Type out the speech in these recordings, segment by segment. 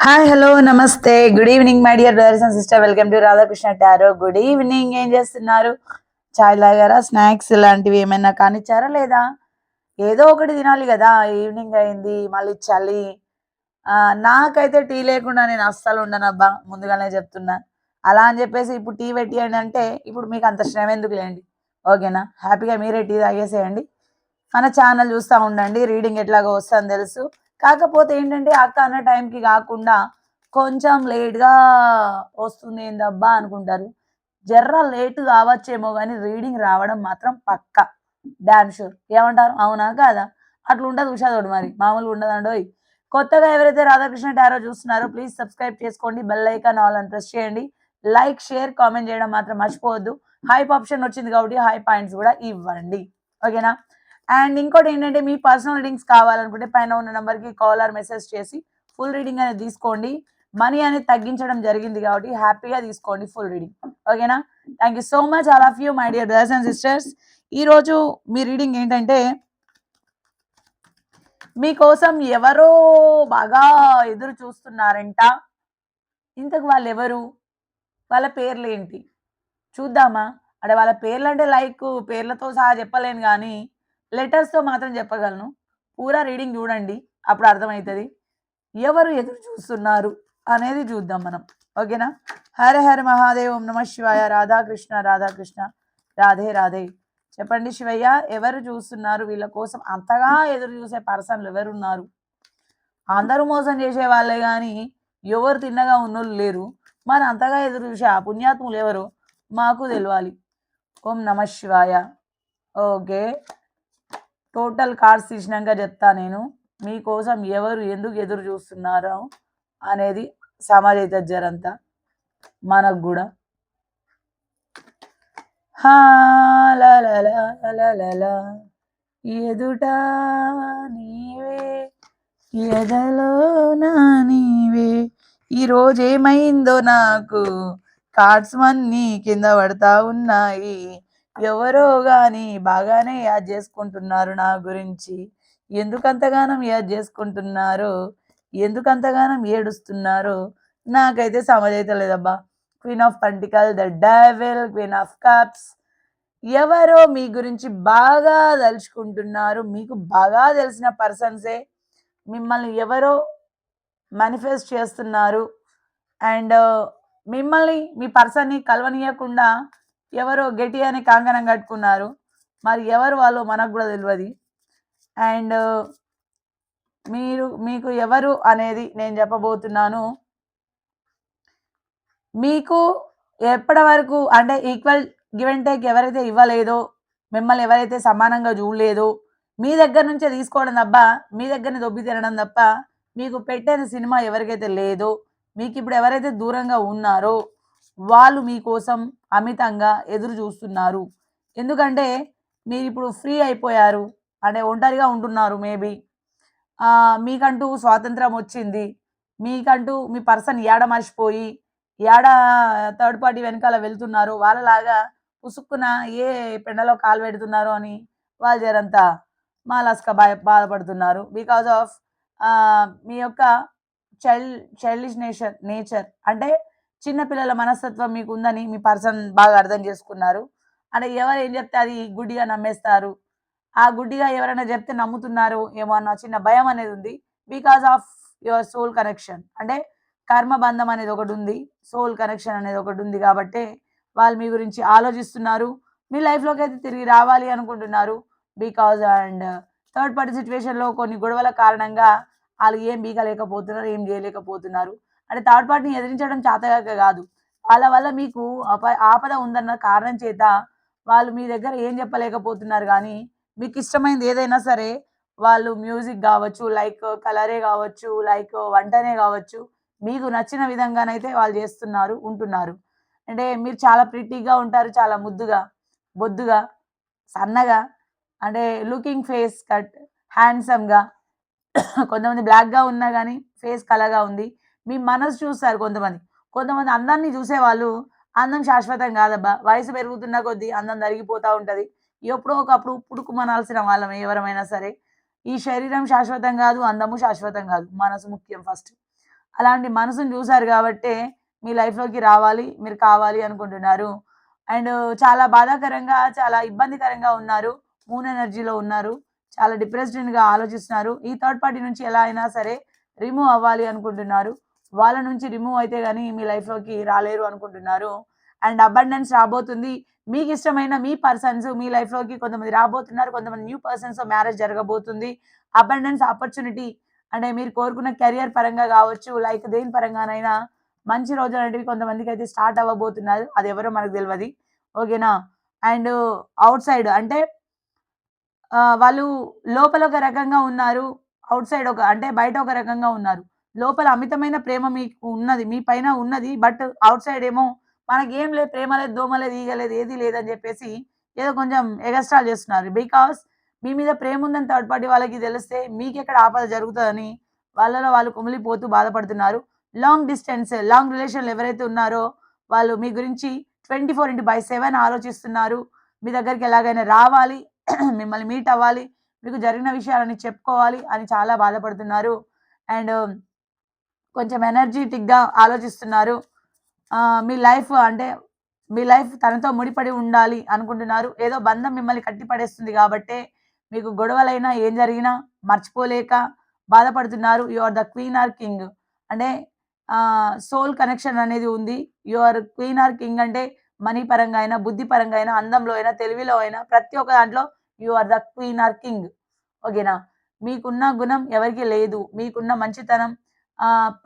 Hi hello నమస్తే good evening my dear brothers and sister welcome to Radhakrishna tarot good evening ఏం చేస్తున్నారు? చాయ్ లాగారా snacks ఇలాంటివి ఏమైనా కానిచ్చారా లేదా? ఏదో ఒకటి తినాలి కదా. ఈవినింగ్ అయింది మళ్ళీ చలి. ఆ, నాకైతే టీ లేకుండా నేను అస్సలు ఉండనబ్బా ముందుగానే చెప్తున్నా. అలా అని చెప్పేసి ఇప్పుడు టీ పెట్టేయండి అంటే ఇప్పుడు మీకు అంత శ్రమ ఎందుకు లేండి? ఓకేనా? హ్యాపీగా మీరే టీ తాగేసేయండి. మన ఛానల్ చూస్తూ ఉండండి. రీడింగ్ ఎట్లాగో వస్తుందని తెలుసు. కాకపోతే ఏంటంటే అక్క అన్న టైంకి కాకుండా కొంచెం లేట్గా వస్తుంది ఏందబ్బా అనుకుంటారు. జర్ర లేట్ కావచ్చేమో కానీ రీడింగ్ రావడం మాత్రం పక్క. Damn sure. ఏమంటారు? అవునా కాదా? అట్లా ఉండదు ఉషాదోడు మరి. మామూలుగా ఉండదండోయ్ కొత్తగా ఎవరైతే రాధాకృష్ణ టారో చూస్తున్నారో ప్లీజ్ సబ్స్క్రైబ్ చేసుకోండి. బెల్ ఐకాన్ ఆల్ అని ప్రెస్ చేయండి. లైక్ షేర్ కామెంట్ చేయడం మాత్రం మర్చిపోవద్దు. హైప్ ఆప్షన్ వచ్చింది కాబట్టి హై పాయింట్స్ కూడా ఇవ్వండి. ఓకేనా? అండ్ ఇంకోటి ఏంటంటే మీ పర్సనల్ రీడింగ్స్ కావాలనుకుంటే పైన ఉన్న నెంబర్కి కాల్ ఆర్ మెసేజ్ చేసి ఫుల్ రీడింగ్ అనేది తీసుకోండి. మనీ అనేది తగ్గించడం జరిగింది కాబట్టి హ్యాపీగా తీసుకోండి ఫుల్ రీడింగ్ ఓకేనా thank you so much all of you my dear brothers and sisters ఈరోజు మీ రీడింగ్ ఏంటంటే మీకోసం ఎవరో బాగా ఎదురు చూస్తున్నారంట. ఇంతకు వాళ్ళు ఎవరు వాళ్ళ పేర్లు ఏంటి చూద్దామా? అంటే వాళ్ళ పేర్లు అంటే లైక్ పేర్లతో సహా చెప్పలేను కానీ లెటర్స్తో మాత్రం చెప్పగలను. పూరా రీడింగ్ చూడండి అప్పుడు అర్థమవుతుంది ఎవరు ఎదురు చూస్తున్నారు అనేది చూద్దాం మనం. ఓకేనా? హర హర మహాదేవ్ ఓం నమ శివాయ రాధాకృష్ణ రాధాకృష్ణ రాధే రాధే. చెప్పండి శివయ్య ఎవరు చూస్తున్నారు? వీళ్ళ కోసం అంతగా ఎదురు చూసే పర్సన్లు ఎవరున్నారు? అందరూ మోసం చేసే వాళ్ళే కానీ ఎవరు తిన్నగా ఉన్నోళ్ళు లేరు. మరి అంతగా ఎదురు చూసే ఆ పుణ్యాత్ములు ఎవరు మాకు తెలియాలి ఓం నమ శివాయ. ఓకే. టోటల్ కార్డ్స్ తీసినాక చెప్తా నేను. మీకోసం ఎవరు ఎందుకు ఎదురు చూస్తున్నారో? అనేది సమాజ జరంతా మనకు కూడా. ఎదుట నీవే ఎదలో నా నీవే ఈ రోజు ఏమైందో నాకు కార్డ్స్ అన్నీ కింద పడతా ఉన్నాయి. ఎవరో గాని బాగానే యాద్ చేసుకుంటున్నారు నా గురించి. ఎందుకంతగానం యాద్ చేసుకుంటున్నారో ఎందుకంతగానం ఏడుస్తున్నారో నాకైతే సమజైతే లేదబ్బా. Queen of pentacles the devil queen of cups ఎవరో మీ గురించి బాగా తలుచుకుంటున్నారు మీకు బాగా తెలిసిన పర్సన్సే మిమ్మల్ని ఎవరో మేనిఫెస్ట్ చేస్తున్నారు. అండ్ మిమ్మల్ని మీ పర్సన్ని కలవనీయకుండా ఎవరో గట్టి అని కాంకణం కట్టుకున్నారు. మరి ఎవరు వాళ్ళు మనకు కూడా తెలియదు అండ్ మీరు మీకు ఎవరు అనేది నేను చెప్పబోతున్నాను. మీకు ఎప్పటి వరకు అంటే ఈక్వల్ గివ్ అండ్ టేక్ ఎవరైతే ఇవ్వలేదో మిమ్మల్ని ఎవరైతే సమానంగా చూడలేదో మీ దగ్గర నుంచే తీసుకోవడం తప్ప మీ దగ్గరనే దొబ్బి తినడం తప్ప మీకు పెట్టిన సినిమా ఎవరికైతే లేదో మీకు ఇప్పుడు ఎవరైతే దూరంగా ఉన్నారో వాళ్ళు మీకోసం అమితంగా ఎదురు చూస్తున్నారు. ఎందుకంటే మీరు ఇప్పుడు ఫ్రీ అయిపోయారు. అంటే ఒంటరిగా ఉంటున్నారు మేబీ. మీకంటూ స్వాతంత్రం వచ్చింది. మీకంటూ మీ పర్సన్ ఏడ మర్చిపోయి ఏడ థర్డ్ పార్టీ వెనకాల వెళ్తున్నారు. వాళ్ళలాగా పుసుక్కున ఏ పెండలో కాలు పెడుతున్నారు అని వాళ్ళు జరంతా మాలాస్క బా బాధపడుతున్నారు. బికాజ్ ఆఫ్ మీ యొక్క చైల్డ్ చైల్డిష్ నేచర్ నేచర్. అంటే చిన్నపిల్లల మనస్తత్వం మీకు ఉందని మీ పర్సన్ బాగా అర్థం చేసుకున్నారు. అంటే ఎవరు ఏం చెప్తే అది గుడ్డిగా నమ్మేస్తారు? ఆ గుడ్డిగా ఎవరైనా చెప్తే నమ్ముతున్నారు ఏమో అన్న చిన్న భయం అనేది ఉంది. Because of your soul connection అంటే కర్మ బంధం అనేది ఒకటి ఉంది. సోల్ కనెక్షన్ అనేది ఒకటి ఉంది కాబట్టి వాళ్ళు మీ గురించి ఆలోచిస్తున్నారు. మీ లైఫ్లోకి అయితే తిరిగి రావాలి అనుకుంటున్నారు. బికాజ్ అండ్ థర్డ్ పార్టీ సిచ్యువేషన్లో కొన్ని గొడవల కారణంగా వాళ్ళు ఏం బీగలేకపోతున్నారు ఏం చేయలేకపోతున్నారు అంటే థర్డ్ పార్టీని ఎదిరించడం చేతగాక కాదు. వాళ్ళ వల్ల మీకు అప ఆపద ఉందన్న కారణం చేత వాళ్ళు మీ దగ్గర ఏం చెప్పలేకపోతున్నారు కానీ మీకు ఇష్టమైనది ఏదైనా సరే వాళ్ళు మ్యూజిక్ కావచ్చు లైక్ కలరే కావచ్చు లైక్ వంటనే కావచ్చు మీకు నచ్చిన విధంగానైతే వాళ్ళు చేస్తున్నారు ఉంటున్నారు. అంటే మీరు చాలా ప్రిటీగా ఉంటారు చాలా ముద్దుగా బొద్దుగా సన్నగా అంటే లుకింగ్ ఫేస్ కట్ హ్యాండ్సమ్గా కొంతమంది బ్లాక్గా ఉన్నా కానీ ఫేస్ కలగా ఉంది. మీ మనసు చూస్తారు కొంతమంది. కొంతమంది అందాన్ని చూసేవాళ్ళు అందం శాశ్వతం కాదబ్బా. వయసు పెరుగుతున్న కొద్దీ అందం తరిగిపోతూ ఉంటుంది. ఎప్పుడో ఒకప్పుడు పుడుకుమనాల్సిన వాళ్ళం ఎవరమైనా సరే. ఈ శరీరం శాశ్వతం కాదు అందము శాశ్వతం కాదు. మనసు ముఖ్యం ఫస్ట్. అలాంటి మనసుని చూశారు కాబట్టే మీ లైఫ్‌లోకి రావాలి, మీరు కావాలి అనుకుంటున్నారు. అండ్ చాలా బాధాకరంగా, చాలా ఇబ్బందికరంగా ఉన్నారు. మూన్ ఎనర్జీలో ఉన్నారు. చాలా డిప్రెస్డ్‌గా ఆలోచిస్తున్నారు. ఈ థర్డ్ పార్టీ నుంచి ఎలా అయినా సరే రిమూవ్ అవ్వాలి అనుకుంటున్నారు. వాళ్ళ నుంచి రిమూవ్ అయితే కానీ మీ లైఫ్‌లోకి రాలేరు అనుకుంటున్నారు. అండ్ అబండెన్స్ రాబోతుంది. మీకు ఇష్టమైన మీ పర్సన్స్ మీ లైఫ్‌లోకి కొంతమంది రాబోతున్నారు. కొంతమంది న్యూ పర్సన్స్‌తో మ్యారేజ్ జరగబోతుంది. అబండెన్స్ ఆపర్చునిటీ అంటే మీరు కోరుకున్న కెరియర్ పరంగా కావచ్చు, లైక్ దేని పరంగానైనా మంచి రోజునటివి కొంతమందికి అయితే స్టార్ట్ అవ్వబోతున్నారు. అది ఎవరో మనకు తెలియదు ఓకేనా? అండ్ అవుట్ సైడ్ అంటే వాళ్ళు లోపల ఒక రకంగా ఉన్నారు. అవుట్ సైడ్ ఒక అంటే బయట ఒక రకంగా ఉన్నారు. లోపల అమితమైన ప్రేమ మీకు ఉన్నది. మీ పైన ఉన్నది. బట్ అవుట్ సైడ్ ఏమో మనకేం లేదు, ప్రేమ లేదు, దోమ లేదు, ఈగలేదు ఏది లేదని చెప్పేసి ఏదో కొంచెం ఎగస్ట్రాల్ చేస్తున్నారు. బికాస్ మీ మీద ప్రేమ ఉందని థర్డ్ పార్టీ వాళ్ళకి తెలిస్తే మీకెక్కడ ఆపద జరుగుతుందని వాళ్ళలో వాళ్ళు కుమిలిపోతూ బాధపడుతున్నారు. లాంగ్ డిస్టెన్స్, లాంగ్ రిలేషన్‌లో ఎవరైతే ఉన్నారో వాళ్ళు మీ గురించి 24/7 ఆలోచిస్తున్నారు. మీ దగ్గరికి ఎలాగైనా రావాలి. మిమ్మల్ని మీట్ అవ్వాలి. మీకు జరిగిన విషయాలని చెప్పుకోవాలి అని చాలా బాధపడుతున్నారు. అండ్ um, కొంచెం ఎనర్జీటిక్గా ఆలోచిస్తున్నారు. మీ లైఫ్ అంటే మీ లైఫ్ తనతో ముడిపడి ఉండాలి అనుకుంటున్నారు. ఏదో బంధం మిమ్మల్ని కట్టిపడేస్తుంది కాబట్టే మీకు గొడవలైనా ఏం జరిగినా మర్చిపోలేక బాధపడుతున్నారు. You are the queen or king అంటే సోల్ కనెక్షన్ అనేది ఉంది. You are queen or king అంటే మనీ పరంగా అయినా, బుద్ధి పరంగా అయినా, అందంలో అయినా, తెలివిలో అయినా ప్రతి ఒక్క దాంట్లో you are the queen or king. ఓకేనా? మీకున్న గుణం ఎవరికి లేదు. మీకున్న మంచితనం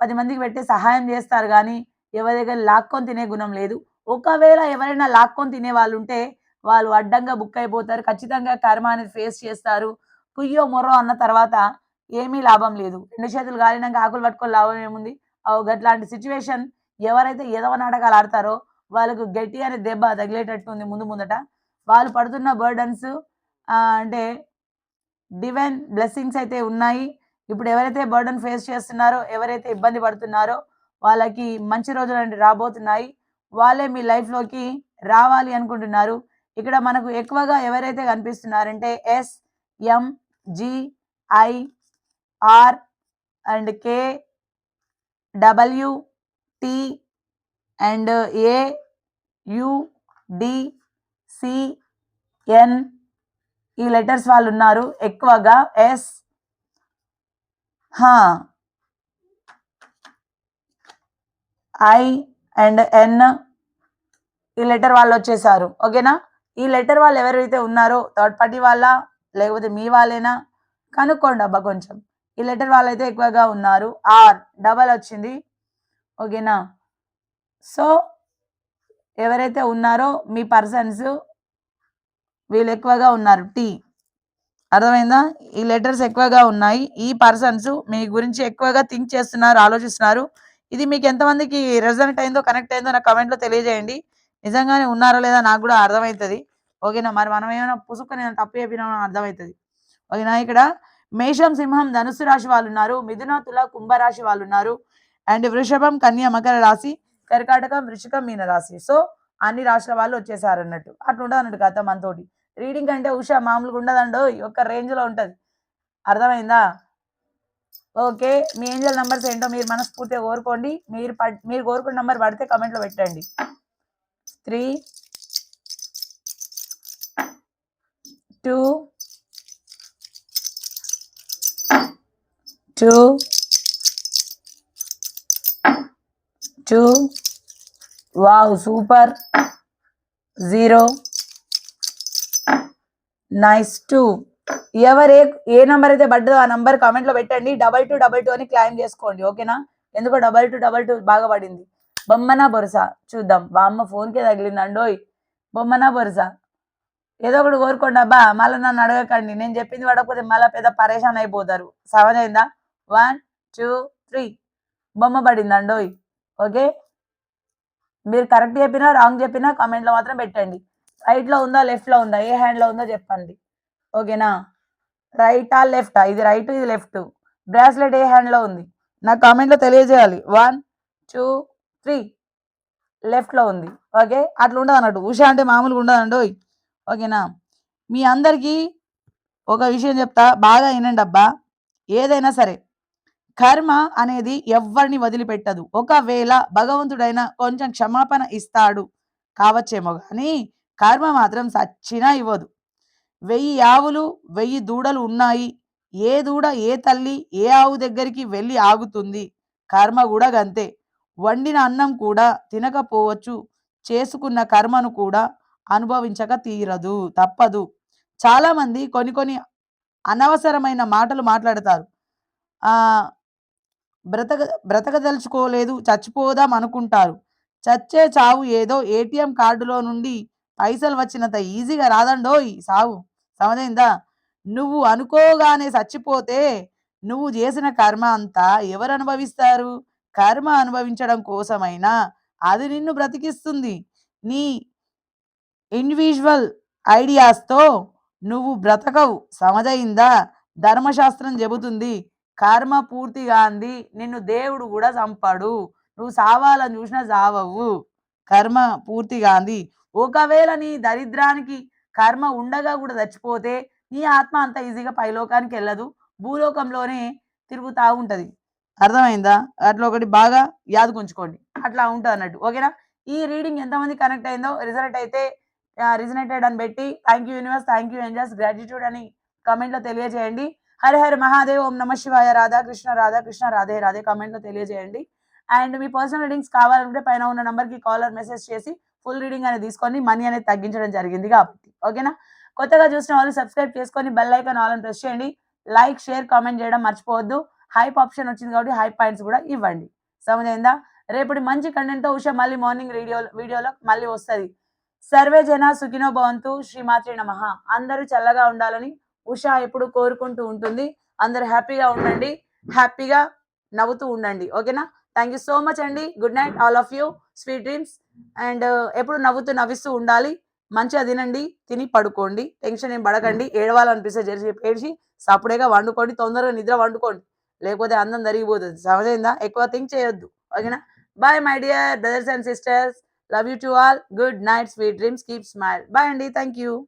పది మందికి పెట్టే సహాయం చేస్తారు కానీ ఎవరి దగ్గర లాక్కొని తినే గుణం లేదు. ఒకవేళ ఎవరైనా లాక్కొని తినే వాళ్ళు ఉంటే వాళ్ళు అడ్డంగా బుక్ అయిపోతారు. ఖచ్చితంగా కర్మ అనేది ఫేస్ చేస్తారు. కుయ్యో, మొర్రో అన్న తర్వాత ఏమీ లాభం లేదు. రెండు చేతులు గాలినాక ఆకులు పట్టుకొని లాభం ఏముంది? అగో గట్లాంటి సిట్యుయేషన్ ఎవరైతే ఎదవ నాటకాలు ఆడతారో వాళ్ళకు గట్టి అనే దెబ్బ తగిలేటట్టుంది ముందు ముందట. వాళ్ళు పడుతున్న బర్డెన్స్ అంటే డివైన్ బ్లెస్సింగ్స్ అయితే ఉన్నాయి. ఇప్పుడు ఎవరైతే బర్డెన్ ఫేస్ చేస్తున్నారో, ఎవరైతే ఇబ్బంది పడుతున్నారో వాళ్ళకి మంచి రోజులనేవి రాబోతున్నాయి. వాళ్ళే మీ లైఫ్‌లోకి రావాలి అనుకుంటున్నారు. ఇక్కడ మనకు ఎక్కువగా ఎవరైతే కనిపిస్తున్నారంటే S, M, G, I, R and K, W, T and A, U, D, C, N ఈ లెటర్స్ వాళ్ళు ఉన్నారు ఎక్కువగా. ఎస్ హా! ఐ అండ్ ఎన్ ఈ లెటర్ వాళ్ళు వచ్చేసారు ఓకేనా? ఈ లెటర్ వాళ్ళు ఎవరైతే ఉన్నారో థర్డ్ పార్టీ వాళ్ళా? లేకపోతే మీ వాళ్ళేనా? కనుక్కోండి అబ్బా కొంచెం. ఈ లెటర్ వాళ్ళైతే ఎక్కువగా ఉన్నారు. ఆర్ డబల్ వచ్చింది. ఓకేనా? సో, ఎవరైతే ఉన్నారో మీ పర్సన్స్ వీళ్ళు ఎక్కువగా ఉన్నారు. టీ అర్థమైందా? ఈ లెటర్స్ ఎక్కువగా ఉన్నాయి. ఈ పర్సన్స్ మీ గురించి ఎక్కువగా థింక్ చేస్తున్నారు, ఆలోచిస్తున్నారు. ఇది మీకు ఎంతమందికి రెజొనేట్ అయిందో, కనెక్ట్ అయిందో నాకు కమెంట్లో తెలియజేయండి. నిజంగానే ఉన్నారా లేదా నాకు కూడా అర్థమైతది. ఓకేనా? మరి మనం ఏమైనా పుసుకొని ఏమైనా తప్పు చెప్పినామా అర్థమవుతుంది ఓకేనా? ఇక్కడ మేషం, సింహం, ధనుస్సు రాశి వాళ్ళున్నారు. మిథున, తుల, కుంభరాశి వాళ్ళున్నారు. అండ్ వృషభం, కన్య, మకర రాశి, కర్కాటకం, వృషికం మీన రాశి. సో, అన్ని రాశుల వాళ్ళు వచ్చేసారు అన్నట్టు వచ్చేసారన్నట్టు. అన్నట్టు కథ మనతోటి. రీడింగ్ అంటే ఉషా మామూలుగా ఉండదండోయ్! ఒక్క రేంజ్‌లో ఉంటుంది అర్థమైందా? ఓకే. మీ ఏంజెల్ నంబర్స్ ఏంటో మీరు మనస్ఫూర్తిగా కోరుకోండి. మీరు పడ్ మీరు కోరుకున్న నంబర్ పడితే కమెంట్లో పెట్టండి. 3 2 2 2 wow! Super. Zero nice two ఎవరు ఏ ఏ నంబర్ అయితే పడ్డదో ఆ నంబర్ కామెంట్‌లో పెట్టండి. 2222 అని క్లెయిమ్ చేసుకోండి. ఓకేనా? ఎందుకో 2222 బాగా పడింది. బొమ్మనా బొరుసా చూద్దాం. బామ్మ ఫోన్‌కే తగిలిందండోయ్! బొమ్మనా బొరుసా? ఏదో ఒకటి కోరుకోండి అబ్బా! మళ్ళా నన్ను అడగకండి. నేను చెప్పింది పడకపోతే మళ్ళా పెద్ద పరేషాన్ అయిపోతారు. సమజైందా వన్ టూ త్రీ బొమ్మ పడిందండోయ్! ఓకే. మీరు కరెక్ట్ చెప్పినా, రాంగ్ చెప్పినా కామెంట్‌లో మాత్రం పెట్టండి. రైట్‌లో ఉందా? లెఫ్ట్‌లో ఉందా? ఏ హ్యాండ్‌లో ఉందో చెప్పండి. ఓకేనా? రైటా? లెఫ్టా? ఇది రైట్, ఇది లెఫ్ట్. బ్రాస్లెట్ ఏ హ్యాండ్‌లో ఉంది? నాకు కామెంట్‌లో తెలియజేయాలి. 1, 2, 3 లెఫ్ట్‌లో ఉంది. ఓకే. అట్లా ఉండదు అన్నట్టు ఉషా అంటే మామూలుగా ఉండదండి ఓకేనా? మీ అందరికీ ఒక విషయం చెప్తా. బాగా ఇనండబ్బా! ఏదైనా సరే కర్మ అనేది ఎవ్వరిని వదిలిపెట్టదు. ఒకవేళ భగవంతుడైన కొంచెం క్షమాపణ ఇస్తాడు కావచ్చేమో కానీ కర్మ మాత్రం సచ్చినా ఇవ్వదు. వెయ్యి ఆవులు, వెయ్యి దూడలు ఉన్నాయి. ఏ దూడ, ఏ తల్లి, ఏ ఆవు దగ్గరికి వెళ్ళి ఆగుతుంది? కర్మ కూడా గంతే. వండిన అన్నం కూడా తినకపోవచ్చు. చేసుకున్న కర్మను కూడా అనుభవించక తీరదు. తప్పదు. చాలామంది కొన్ని కొన్ని అనవసరమైన మాటలు మాట్లాడతారు. బ్రతక బ్రతకదలుచుకోలేదు చచ్చిపోదాం అనుకుంటారు. చచ్చే చావు ఏదో ఏటీఎం కార్డులో నుండి పైసలు వచ్చినంత ఈజీగా రాదండోయ్ సావు. సమజైందా? నువ్వు అనుకోగానే చచ్చిపోతే నువ్వు చేసిన కర్మ అంతా ఎవరు అనుభవిస్తారు? కర్మ అనుభవించడం కోసమైనా అది నిన్ను బ్రతికిస్తుంది. నీ ఇండివిజువల్ ఐడియాస్‌తో నువ్వు బ్రతకవు. సమజయిందా? ధర్మశాస్త్రం చెబుతుంది. కర్మ పూర్తిగాంది నిన్ను దేవుడు కూడా చంపడు నువ్వు సావాలని చూసినా సావవు. కర్మ పూర్తిగాంది. ఒకవేళ నీ దరిద్రానికి కర్మ ఉండగా కూడా చచ్చిపోతే నీ ఆత్మ అంత ఈజీగా పైలోకానికెళ్ళదు. భూలోకంలోనే తిరుగుతా ఉంటది. అర్థమైందా? అట్లా ఒకటి బాగా యాదగుంచుకోండి. అట్లా ఉంటదన్నట్టు. ఓకేనా? ఈ రీడింగ్ ఎంతమంది కనెక్ట్ అయిందో రిజల్ట్ అయితే రిజనేటెడ్ అని పెట్టి thank you universe, thank you angels, gratitude అని కమెంట్లో తెలియజేయండి. హరి హరి మహాదేవ్, ఓం నమ శివాయ, రాధాకృష్ణ, రాధాకృష్ణ, రాధే రాధే కమెంట్లో తెలియజేయండి. అండ్ మీ పర్సనల్ రీడింగ్స్ కావాలనుకుంటే పైన ఉన్న నెంబర్కి కాల్ మెసేజ్ చేసి ఫుల్ రీడింగ్ అనేది తీసుకొని మనీ అనేది తగ్గించడం జరిగింది కాబట్టి. ఓకేనా? కొత్తగా చూసిన వాళ్ళు సబ్స్క్రైబ్ చేసుకొని బెల్ ఐకాన్ ఆల్ అని ప్రెస్ చేయండి. లైక్, షేర్, కామెంట్ చేయడం మర్చిపోవద్దు. హైప్ ఆప్షన్ వచ్చింది కాబట్టి హైప్ పాయింట్స్ కూడా ఇవ్వండి. సమజైందా? రేపటి మంచి కంటెంట్‌తో ఉష మళ్ళీ మార్నింగ్ రేడియో వీడియోలో మళ్ళీ వస్తది. సర్వే జన సుఖినో భవంతు. శ్రీమాత్రి నమ అందరూ చల్లగా ఉండాలని ఉషా ఎప్పుడు కోరుకుంటూ ఉంటుంది. అందరూ హ్యాపీగా ఉండండి. హ్యాపీగా నవ్వుతూ ఉండండి. ఓకేనా? థ్యాంక్ యూ సో మచ్ అండి. Good night all of you. Sweet dreams. And ఎప్పుడు నవ్వుతూ నవ్విస్తూ ఉండాలి. మంచిగా తినండి. తిని పడుకోండి. టెన్షన్ ఏం పడకండి. ఏడవాలనిపిస్తే జరసేపు ఏడ్చి సప్పుడేగా వండుకోండి. తొందరగా నిద్ర వండుకోండి. లేకపోతే అందం జరిగిపోతది. సమజైందా? ఎక్కువ థింక్ చేయొద్దు. ఓకేనా? Bye my dear brothers and sisters. Love you to all. Good night. Sweet dreams. Keep smile. Bye అండి. Thank you.